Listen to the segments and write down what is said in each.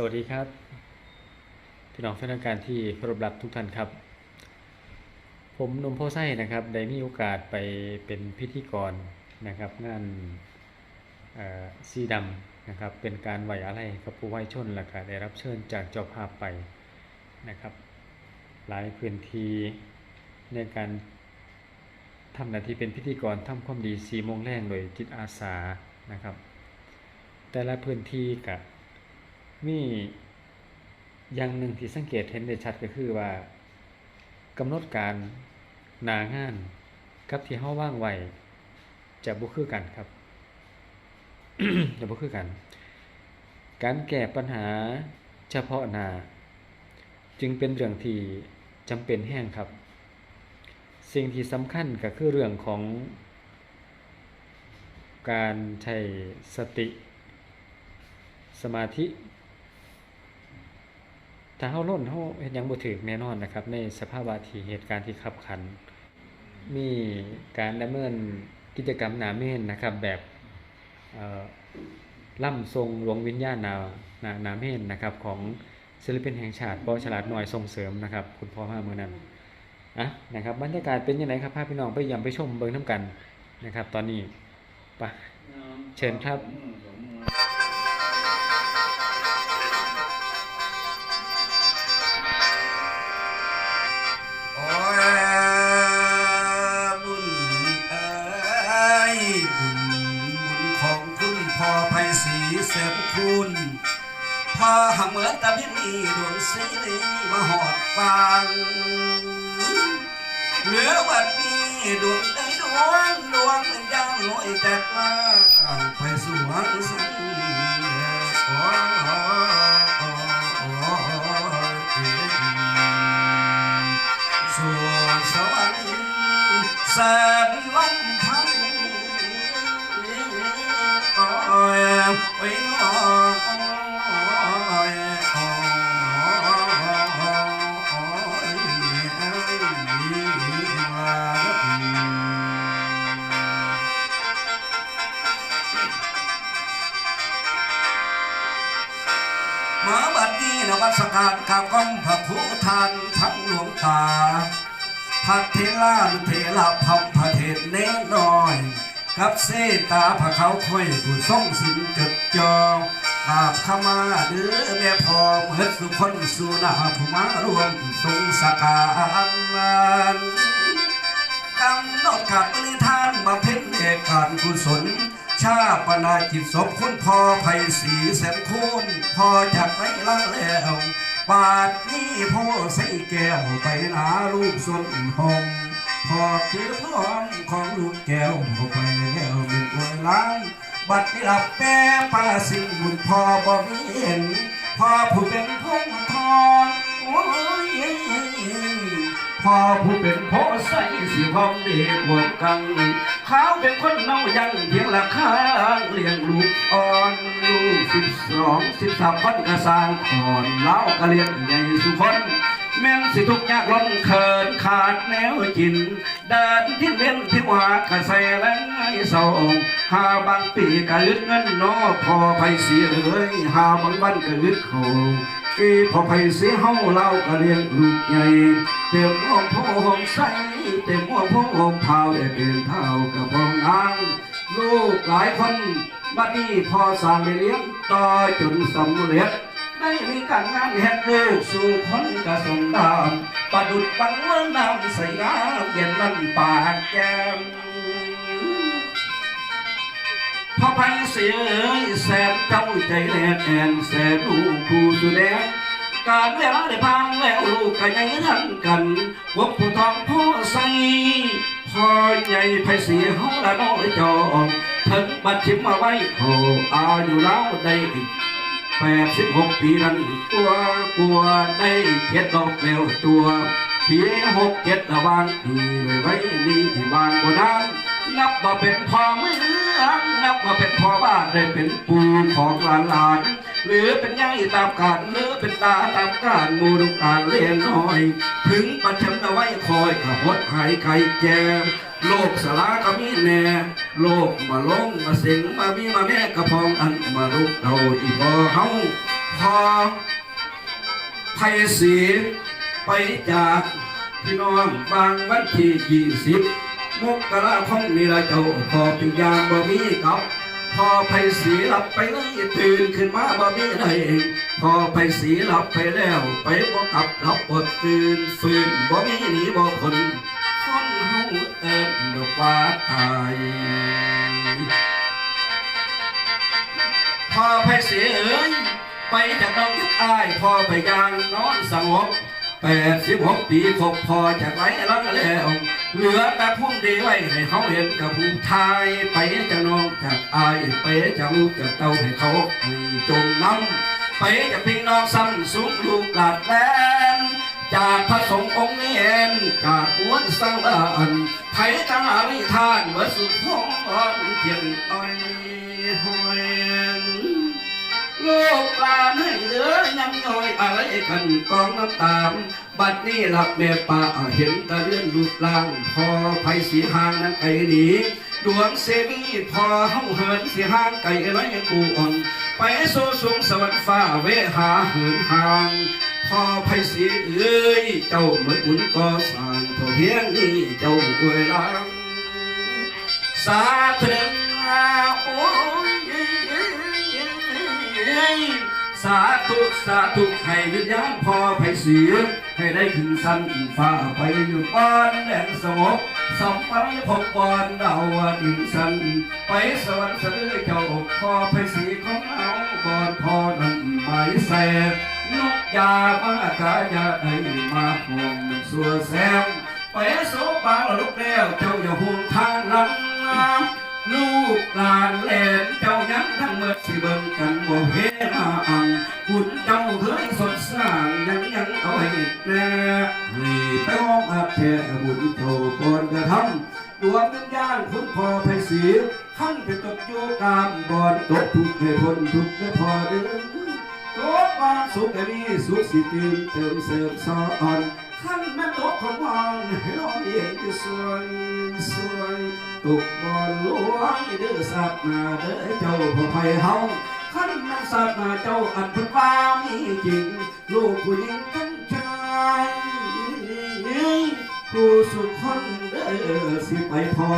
สวัสดีครับ พี่น้องแฟนรายการที่เคารพรักทุกท่านครับ ผมนมโพไส้นะครับ ได้มีโอกาสไปเป็นพิธีกรนะครับงานซีดำนะครับ เป็นการไหวอะไรกับผู้ไหวชนและก็ได้รับเชิญจากเจ้าภาพไปนะครับ หลายพื้นที่ในการทำหน้าที่เป็นพิธีกรทำความดีสีโมงแรงโดยจิตอาสานะครับ แต่ละพื้นที่กับ มีอย่างหนึ่งที่สังเกตเห็นได้ชัดก็คือว่ากำหนดการหนางานกับที่เฮาว่างไว้จะบ่คือกันครับจะบ่คือกัน การแก้ปัญหาเฉพาะหน้าจึงเป็นเรื่องที่จำเป็นแห้งครับ สิ่งที่สำคัญก็คือเรื่องของการใช้สติ สมาธิ ถ้าเฮาล้นเฮาเฮ็ดหยังบ่ถูกแน่นอนนะครับ ในสภาพวะที่เหตุการณ์ที่ขับขัน มีการดำเนินกิจกรรมหนาเมนนะครับ แบบล่ำทรงหลวงวิญญาณนานานาเมนนะครับของศิลปินแห่งชาติปอฉลาดหน่อยส่งเสริมนะครับ คุณพ่อมาเมื่อนั้นอะนะครับบรรยากาศเป็นยังไงครับพาพี่น้องไปยำไปชมเบิ่งน้ำกันนะครับ ตอนนี้ไปเชิญครับ ดวงสีนีมาหอดฟังเหลือวันนี้ดวงใดดวงดวงยังลอยแต่กลา นวัสการข้าก้องพระผู้ทานทั้งหลวงตาพระเทลานุเทลาพัมพระเทศเน้นน้อย กับเสตาพระเขาค่อยผู้ทรงสินจดจองกราบขมาเดือแม่พอมเมื่อสุคนสุนาผู้มารวมทรงสการนั้นกำหนดขัดปริทานมาเพ็ญเอกการกุศลชาปนาจิตศพคุณพ่อไผ่สีแสนคุณพ่อจากไรละแล้ว บาดนี้พ่อใส่แก้วไปหนาลูกส่วนหอมพ่อคือพ่อของลูกแก้วพ่อไปแล้วเป็นตัวล้างบัดนี้หลับแป้ปาสิ่งบุญพ่อบ่มีเห็นพ่อผู้เป็นพงทองโอ้ยพ่อผู้เป็นพ่อใส่สิห้องเด็กหมดกัง เขาเป็นคนเมายังเพียงละข้างเลี้ยงลูกอ่อนลูกสิบสองสิบสามคนกระสางขอนเล้าก็เลี้ยงใหญ่สุคนแม่นสิทุกยากล้นเขินขาดแนวกินเดินที่เล่นที่ว่ากระแสและไงเศร้าหาบางปีกะลึกเงินนอพอไปเสียเอ้ยหาบางวันกะลึกเขาเอ้พอไปเสียเฮาเล่าก็เลี้ยงลูกใหญ่เต็มห้องพ่อห้องใสเต็มห้องพ่อห้องเผาได้เป็นเท่าก กหลายคนบัดนี้พอสร้างเลี้ยงต่อจนสำเร็จได้มีการงานเฮ็ดลูกสู่คนกระสงดามประดุดบังเมื่อน้ำใส่น้ำเย็นนั่นปากแก้มพอไปเสียแสนเจ้าใจแน่แอนแสนลูกคู่สุดแดงการเวลาได้พังแล้วลูกก็ยังทันกันพวกผู้ทองพ่อใส่พ่อใหญ่ไปเสียเฮาละน้อยจอง ถึงบัดชิมมาไว้โหอายุแล้วได้แปดสิบหกปีนั้นตัวกลัวได้เจ็ดดอกแล้วตัวปีหกเจ็ดระวางปีไว้ไว้นี่ที่วางบนนั้นนับว่าเป็นพ่อเมืองนับว่าเป็นพ่อบ้านได้เป็นปู่ของหลานหลานหรือเป็นยายตามการหรือเป็นตาตามการมูลกตาเลี้ยงน้อย ถึงปัจฉิมเอาไว้คอยขหดหายไก่แจมโลกสลาก็มีแน่โลกมาลงมาเสิงมามีมาแม่กระพองอันมาลุกเราอีพอเฮาขอไทยสีไปจากพี่น้องบางวันที่ยี่สิบมกราคมนี่ละเจ้าขอเป็นยามบ่มีกับพอไผสีหลับไปเลยตื่นขึ้นมาบ่มีได้เองพอไผสีหลับไปแล้ว ไปบ่กลับหลับบ่ตื่นฟื้นบ่มีหนีบ่คนคน นดอกว่าตายพอไผสีเอ้ยไปจากน้องยุกอายพอไปยางนอนสงบแปดสิบหกปีครบพอจากไรลังแล้วเหลือแต่พุ่มดีไว้ให้เขาเห็นกับผู้ชายไปจากน้องจากอายไปจากลูกจากเต้าให้เขาจมน้ำไปจากพี่น้องซ้ำสูงลูกหลาดแลนจากพระสงฆ์องค์นี้เองจากอ้วนสร้าง บ้านไทยตาลิทานเมื่อสุดพรเพียงอ้อยหอยโลกลานให้เหลือยังน้อยอะไรกันกองน้ำตาม บัดนี้หลับแม่ป่าเห็นตะเลื่อนรูปร่าง พอไผสีหางนั้นไก่หนีดวงเสวีพอเฮาเหินสีหางไก่ไรกูอ่อนไปโซสูงสวรรค์ฟ้าเวหาเหินห่าง พอไผสีเอ้ยเจ้าเหมือนบุญก่อสา เพียงนี้เจ้าอวยลังสาธุโอ้ยสาธุสาธุให้วิญญาณพอไผเสียให้ได้ขึ้นสันฟ้าไปอยู่บ้านแดนสงบสมไปพบวานดาวดินสัน ไปสวรรค์เสด็จเจ้าพอไผสีของเอาก่อนพอนั้นหมายแสบนกยามากายาได้มาห่วงสัวแซม ไปโซบางลูกแล้วเจ้าอย่าห่วงทางหลังลูกหลานแหลนเจ้ายังทั้งเมื่อสิเบิ่งกันบ่เห็นาอังคุณเจ้าเคยสดสร้างยังยังเอาให้แน่ให้ไปห้องอาแท้บุญโทก่อนจะทำดวงวิญญาณคุณพ่อไพศรีขั้นไปตกอยู่กางบ่อนตกทุกข์ให้พ้นทุกข์ให้พอเดือตัวความสุขแค่นี้สุขสิตื่นเติมเสริมสอน ขั้นแม่ตกของวางให้น้องเย็นสวยสวยตุกบอลลวงเด้อสับมาเด้อเจ้าพ่อไผ่เฮาขั้นแม่สับมาเจ้าอันเพิ่นว่ามีจริง ลูกผู้หญิงทั้งชายผู้สุขคนเด้อสิไปพอ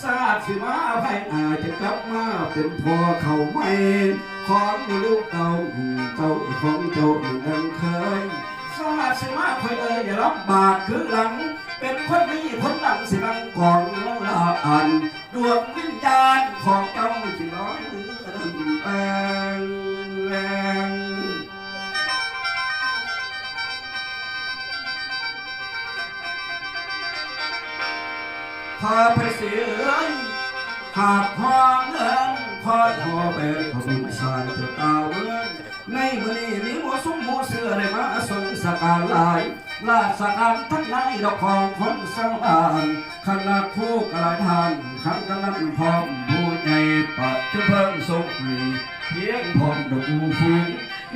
ทราบสิมาไผ่อาจจะกลับมาเป็นพ่อเขาไม่ของลูกเต่าเต่าของเจ้าดังเคย สมาสิมาคอยเลยอย่ารับบาดคือหลัง เป็นคนนี้คนหลังสินังกอนแล้วลาอันดวงวิญญาณของเจ้าที่ร้อยมือดังแปงแรงพาไปเสียหากพอเงินพอพอเป็นขบุญสายจะตาเวิน ในมือนี้มีหมัวซุ้มหมัวเสือได้มาทรงสการลาย ลาสการทั้งนายดอกของคนสร้างบานคณะผู้กระทานขันกำนันพร้อมผู้ใหญ่ปัจจุเพิ่มทรงให้เพียงพร้อมดอกอูฟูง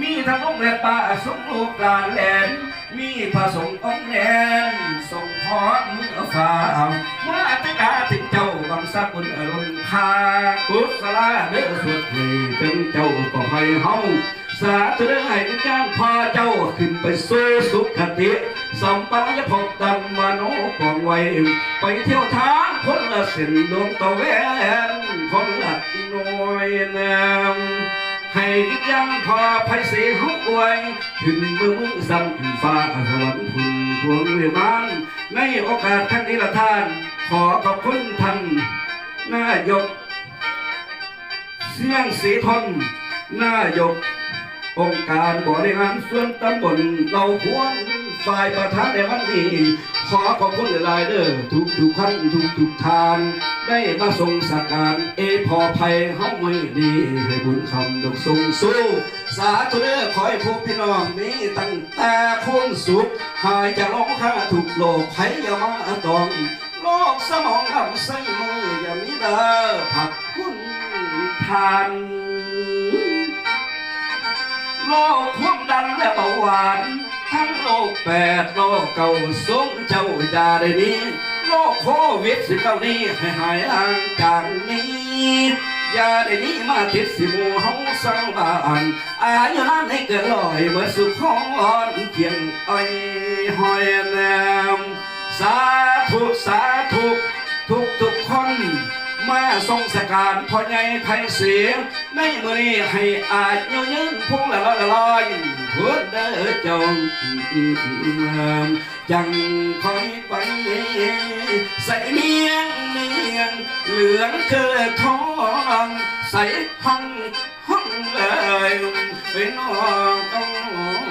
มีทั้งลูกและป่าสมลูกหลานแหลนมีพระสงฆ์องค์แดนส่งพรเมื่อฟ้าว่าตกาถึงเจ้าบังสกุลอรุณคากุศลาเด้อสุดให้เป็นเจ้าก็ให้เฮา สาธุเด้อให้วิญญาณพาเจ้าขึ้นไปสู่สุขติ สัมปัญญพดังมโนปองไว้ ไปเที่ยวทางคนละเส้นดวงตะเวนคนละน้อยนามให้วิญญาณพาไพศาลหุกไว้ถึงมือมึงสั่งฟ้าสวรรค์คุณพวงเวมานในโอกาสครั้งนี้ละท่าน ขอขอบคุณท่านนายก เสียงสีทนนายก องค์การบริหารส่วนตำบลเราควรฝ่ายประธานในวันนี้ขอขอบคุณหลายเด้อทุกทุกๆท่านทุกทุกทาน ได้มาทรงสักการเอพอภัยเฮาไม่ดีให้บุญคำดกทรงสู้สาธุเด้อขอให้พวกพี่น้องนี้ตั้งแต่คนสุขหายจากโรคข้าทุกโลกภัยยามาตองโลกสมองลำไส้มืออย่ามีเด้อผักคุณทาน โรคความดันและเบาหวาน ทั้งโรคแปดโรคเก่าสงเจ้าอยาได้นี้โรคโควิดสิบเก้านี้ให้หายห่างจากนี้ยาได้นี้มาติดสิมูเฮาสร้างบ้านอายุนานให้เกินร้อยเมื่อสุขของเพียงอ้อยหอยแนมสาธุสาธุทุกทุก มาทรงสการพ่อใหญ่ไทยเสียงในมือนี้ให้อายุยืนพุ่งละลอยละลอยเพื่อเด้อจ้าจังคอยไปใส่เนียงเนียงเหลืองเกิดทองใส่ห้องห้องเอ่ยเป็นน้อง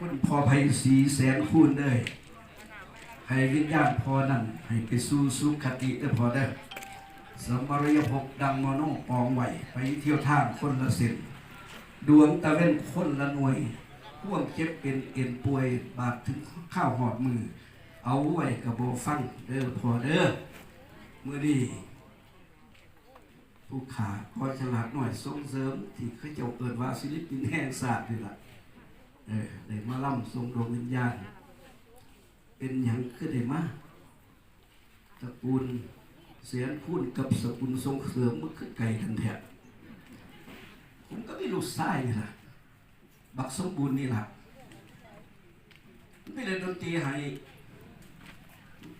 มันพอภัยสีแสนคูณเลยให้วิญญาณพอนั่นให้ไปสู่สุขติเด้อพอเด้อสมรยภพดังมโนปองไหวไปเที่ยวทางคนละเส้นดวงตะเว้นคนละหน่วยพ่วงเจ็บเป็นเอ็นป่วยบาดถึงข้าวหอดมือ เอาไว้กับโบฟังเด้อพอเด้อมือดีผู้ขาก็ฉลาดหน่อยส่งเสริม ที่เขาเจ้าเปิดว่าศิลปินแห่งศาสตร์นี่ล่ะ ได้มาล่ำทรงดวงวิญญาณ เป็นอย่างคือได้มาตระกูลเสียนพูดกับสกุลทรงเสริมมันคือไก่กันแท้ผมก็ไม่รู้สายนี่แหละบักสมบูรณ์นี่แหละไม่ได้ดนตรีให้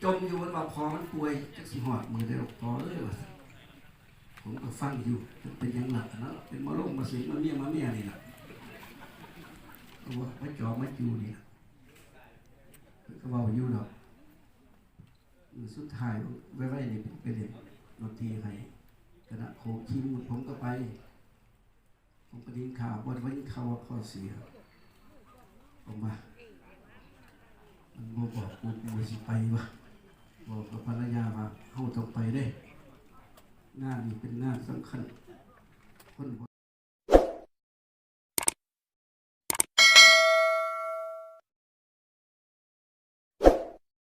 จมอยู่มันว่าพอมันป่วยจักสิหอดมือได้หรอกพอเลยว่าผมก็ฟังอยู่ เป็นอยังหนักนะเป็นมะโรงมาสิงมาเมียมาเมียนี่แหละ ว่าไม่จอไม่จูเนี่ล่ะก็เว่าอยู่ดอกสุดท้ายไว้ไว้นี่เป็นเป็นเด็กดนตรีให้คณะโคคิมผมก็ไป ผมก็ดยินข่าววันวันข่าวว่าพ่อเสีย ผมว่ามันบ่บอกกูกูสิไปวะบอกกับภรรยาว่าเฮาต้องไปเด้ งานนี้เป็นงานสำคัญคน